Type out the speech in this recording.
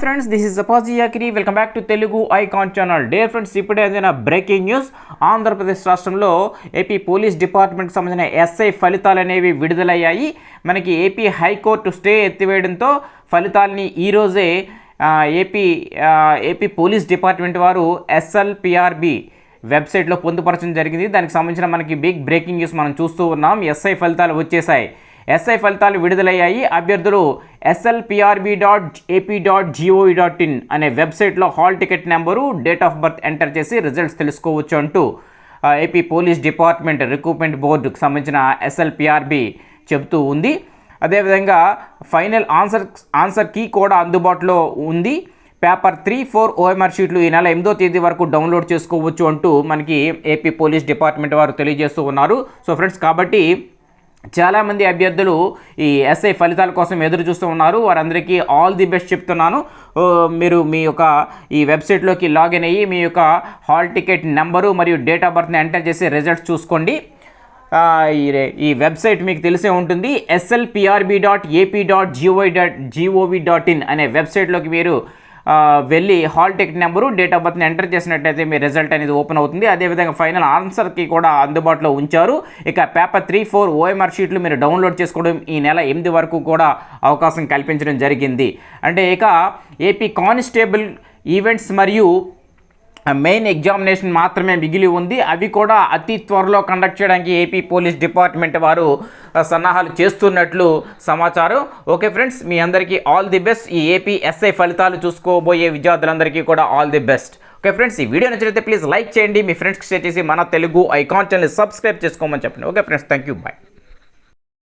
Friends this is Apaji Yakiri welcome back to Telugu icon channel dear friends ఇప్పుడే అందిన breaking news Andhra Pradesh రాష్ట్రంలో AP police డిపార్ట్మెంట్కి సంబంధించిన SI ఫలితాలు అనేవి విడుదలయ్యాయి. మనకి ఏపీ హైకోర్టు స్టే ఎత్తివేయడంతో ఫలితాలని ఈరోజే ఏపీ ఏపీ పోలీస్ డిపార్ట్మెంట్ వారు ఎస్ఎల్పిఆర్బి వెబ్సైట్లో పొందుపరచడం జరిగింది. దానికి సంబంధించిన మనకి బిగ్ బ్రేకింగ్ న్యూస్ మనం చూస్తూ ఉన్నాం. ఎస్ఐ ఫలితాలు వచ్చేసాయి. ఎస్ఐ ఫలితాలు విడుదలయ్యాయి. అభ్యర్థులు SLPRB dot AP dot GOV dot in అనే వెబ్సైట్లో hall ticket number date of birth enter చేసి రిజల్ట్స్ తెలుసుకోవచ్చు అంటూ ఏపీ పోలీస్ డిపార్ట్మెంట్ రిక్రూట్మెంట్ బోర్డుకు సంబంధించిన ఎస్ఎల్పిఆర్బి చెబుతూ ఉంది. అదేవిధంగా ఫైనల్ ఆన్సర్ ఆన్సర్ కీ కూడా అందుబాటులో ఉంది. పేపర్ త్రీ ఫోర్ ఓఎంఆర్ షీట్లు ఈ నెల ఎనిమిదో తేదీ వరకు డౌన్లోడ్ చేసుకోవచ్చు అంటూ మనకి ఏపీ పోలీస్ డిపార్ట్మెంట్ వారు తెలియజేస్తూ ఉన్నారు. సో ఫ్రెండ్స్ కాబట్టి చాలామంది అభ్యర్థులు ఈ ఎస్ఐ ఫలితాల కోసం ఎదురు చూస్తూ ఉన్నారు. వారందరికీ ఆల్ ది బెస్ట్ చెప్తున్నాను. మీరు మీ యొక్క ఈ వెబ్సైట్లోకి లాగిన్ అయ్యి మీ యొక్క హాల్ టికెట్ నెంబరు మరియు డేట్ ఆఫ్ బర్త్ని ఎంటర్ చేసి రిజల్ట్స్ చూసుకోండి. ఈ ఈ వెబ్సైట్ మీకు తెలిసే ఉంటుంది. SLPRB dot AP dot GOV dot GOV dot in అనే వెబ్సైట్లోకి మీరు వెళ్ళి hall ticket number date of బర్త్ని enter చేసినట్టయితే మీ రిజల్ట్ అనేది ఓపెన్ అవుతుంది. అదేవిధంగా ఫైనల్ ఆన్సర్కి కూడా అందుబాటులో ఉంచారు. ఇక పేపర్ త్రీ ఫోర్ ఓఎంఆర్ షీట్లు మీరు డౌన్లోడ్ చేసుకోవడం ఈ నెల ఎనిమిది వరకు కూడా అవకాశం కల్పించడం జరిగింది. అంటే ఇక ఏపీ కానిస్టేబుల్ ఈవెంట్స్ మరియు మెయిన్ ఎగ్జామినేషన్ మాత్రమే మిగిలి ఉంది. అవి కూడా అతి త్వరలో కండక్ట్ చేయడానికి ఏపీ పోలీస్ డిపార్ట్మెంట్ వారు సన్నాహాలు చేస్తున్నట్లు సమాచారం. ఓకే ఫ్రెండ్స్ మీ అందరికీ ఆల్ ది బెస్ట్ ఈ ఏపీ ఎస్ఐ ఫలితాలు చూసుకోబోయే విద్యార్థులందరికీ కూడా all the best okay friends ఈ వీడియో నచ్చినట్లయితే ప్లీజ్ లైక్ చేయండి. మీ ఫ్రెండ్స్కి షేర్ చేసి మన తెలుగు ఐకాన్ ఛానల్ సబ్స్క్రైబ్ చేసుకోమని చెప్పండి. Okay friends thank you bye